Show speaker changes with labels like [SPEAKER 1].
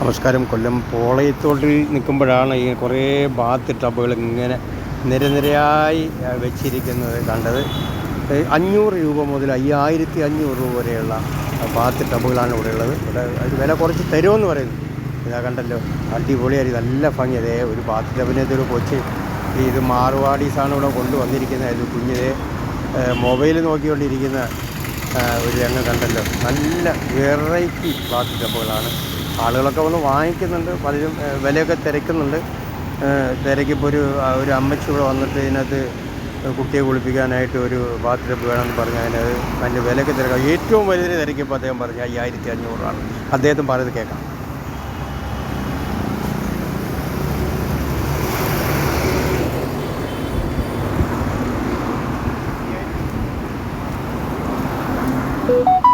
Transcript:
[SPEAKER 1] നമസ്കാരം. കൊല്ലം പോളയത്തോട്ടിൽ നിൽക്കുമ്പോഴാണ് ഈ കുറേ ബാത്ത് ടബുകൾ ഇങ്ങനെ നിരനിരയായി വെച്ചിരിക്കുന്നത് കണ്ടത്. അഞ്ഞൂറ് രൂപ മുതൽ അയ്യായിരത്തി അഞ്ഞൂറ് രൂപ വരെയുള്ള ബാത്ത് ടബുകളാണ് ഇവിടെ ഉള്ളത്. ഇവിടെ ഒരു വില കുറച്ച് തരുമെന്ന് പറയുന്നു. ഇതാ കണ്ടല്ലോ അടിപൊളിയായി നല്ല ഭംഗി. അതേ ഒരു ബാത്ത് ടബിനകത്ത് ഒരു കൊച്ച് ഇത് മാറുവാടീസാണ് ഇവിടെ കൊണ്ടുവന്നിരിക്കുന്നത്. അതിൽ കുഞ്ഞിതേ മൊബൈൽ നോക്കിക്കൊണ്ടിരിക്കുന്ന ഒരു രംഗം കണ്ടല്ലോ. നല്ല വെറൈറ്റി ബാത്ത് ടബുകളാണ് ആളുകളൊക്കെ വന്ന് വാങ്ങിക്കുന്നുണ്ട്. പലരും വിലയൊക്കെ തിരക്കുന്നുണ്ട്. തിരക്കിപ്പോൾ ഒരു ഒരു അമ്മച്ചി ഇവിടെ വന്നിട്ട് ഇതിനകത്ത് കുട്ടിയെ കുളിപ്പിക്കാനായിട്ട് ഒരു ബാത്റൂം വേണമെന്ന് പറഞ്ഞു അതിന് അതിന്റെ വിലയൊക്കെ തിരക്കാം. ഏറ്റവും വലിയ തിരക്കിപ്പോൾ അദ്ദേഹം പറഞ്ഞു അയ്യായിരത്തി അഞ്ഞൂറാണ്. അദ്ദേഹത്തും പറഞ്ഞത് കേൾക്കാം. Thank you.